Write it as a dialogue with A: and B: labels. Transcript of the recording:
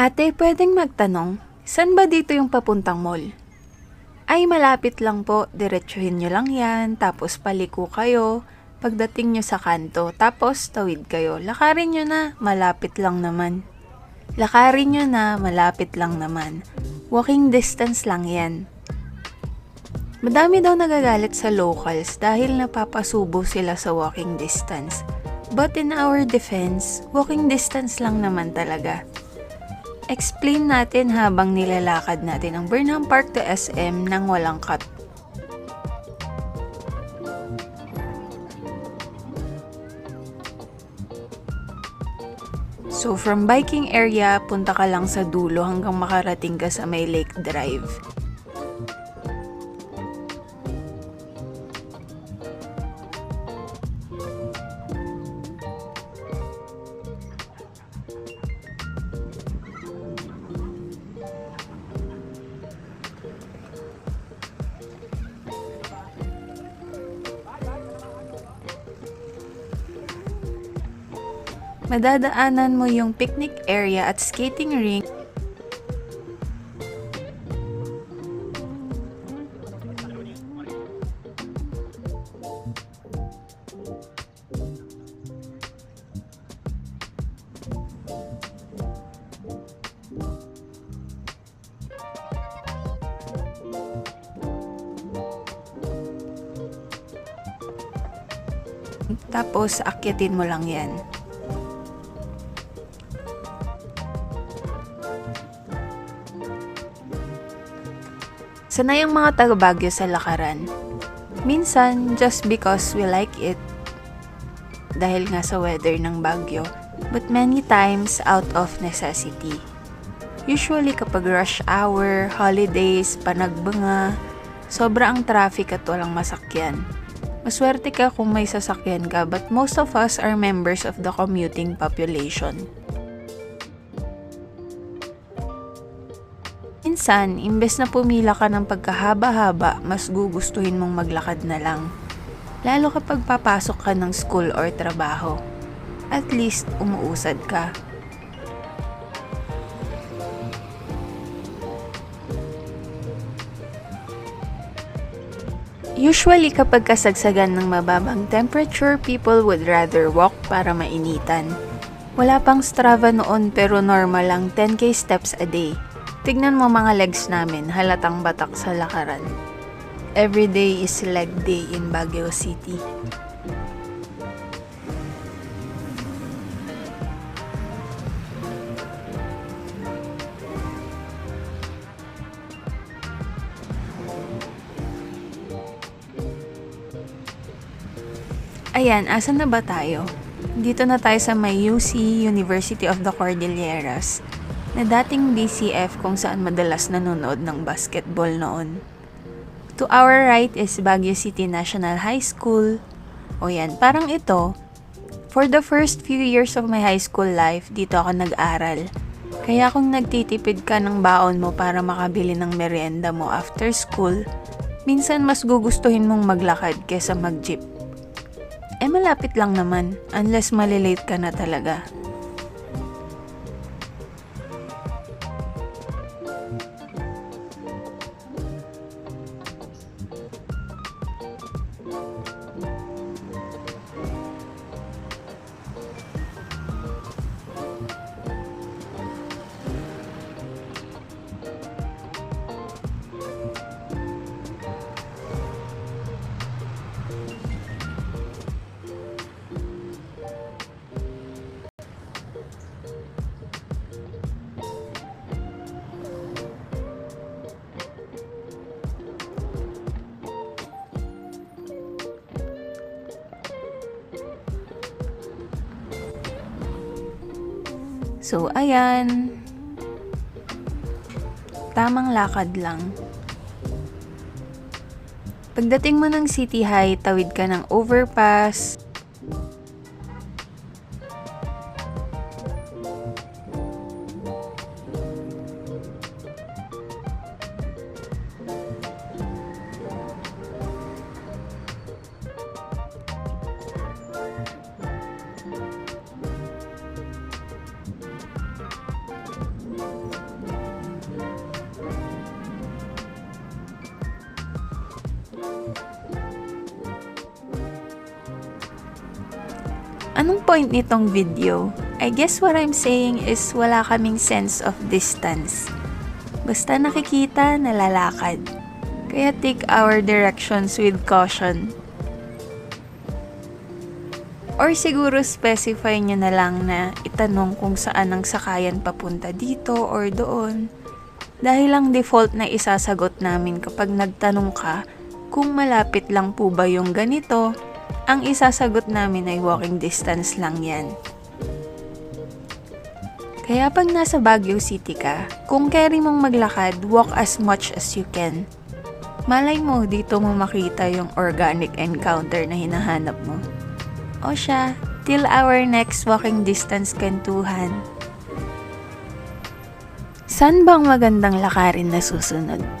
A: Ate, pwedeng magtanong, saan ba dito yung papuntang mall? Ay, malapit lang po. Diretsuhin nyo lang yan, tapos paliko kayo. Pagdating nyo sa kanto, tapos tawid kayo. Lakarin nyo na, malapit lang naman. Lakarin nyo na, malapit lang naman. Walking distance lang yan. Madami daw nagagalit sa locals dahil napapasubo sila sa walking distance. But in our defense, walking distance lang naman talaga. Explain natin habang nilalakad natin ang Burnham Park to SM nang walang cut. So from biking area, punta ka lang sa dulo hanggang makarating ka sa may Lake Drive. Madadaanan mo yung picnic area at skating rink tapos akyatin mo lang yan. Sanay ang mga taga Baguio sa lakaran. Minsan, just because we like it, dahil nga sa weather ng Baguio, but many times out of necessity. Usually kapag rush hour, holidays, panagbanga, sobra ang traffic at walang masakyan. Maswerte ka kung may sasakyan ka but most of us are members of the commuting population. Minsan, imbes na pumila ka ng pagkahaba-haba, mas gugustuhin mong maglakad na lang. Lalo kapag papasok ka ng school or trabaho. At least, umuusad ka. Usually kapag kasagsagan ng mababang temperature, people would rather walk para mainitan. Wala pang Strava noon pero normal lang 10k steps a day. Tignan mo mga legs namin, halatang batak sa lakaran. Every day is leg day in Baguio City. Ayan, asan na ba tayo? Dito na tayo sa may UC, University of the Cordilleras, na dating BCF kung saan madalas nanonood ng basketball noon. To our right is Baguio City National High School. O yan, parang ito. For the first few years of my high school life, dito ako nag-aral. Kaya kung nagtitipid ka ng baon mo para makabili ng merienda mo after school, minsan mas gugustuhin mong maglakad kesa mag-jeep. Eh malapit lang naman, unless malilate ka na talaga. So, ayan. Tamang lakad lang. Pagdating mo ng City High, tawid ka ng overpass. Anong point nitong video? I guess what I'm saying is wala kaming sense of distance. Basta nakikita, nalalakad. Kaya take our directions with caution. Or siguro specify nyo na lang na itanong kung saan ang sakayan papunta dito or doon. Dahil ang default na isasagot namin kapag nagtanong ka kung malapit lang po ba yung ganito, ang isasagot namin ay walking distance lang yan. Kaya pag nasa Baguio City ka, kung carry mong maglakad, walk as much as you can. Malay mo, dito mo makita yung organic encounter na hinahanap mo. O siya, till our next walking distance kantuhan. San bang magandang lakarin na susunod?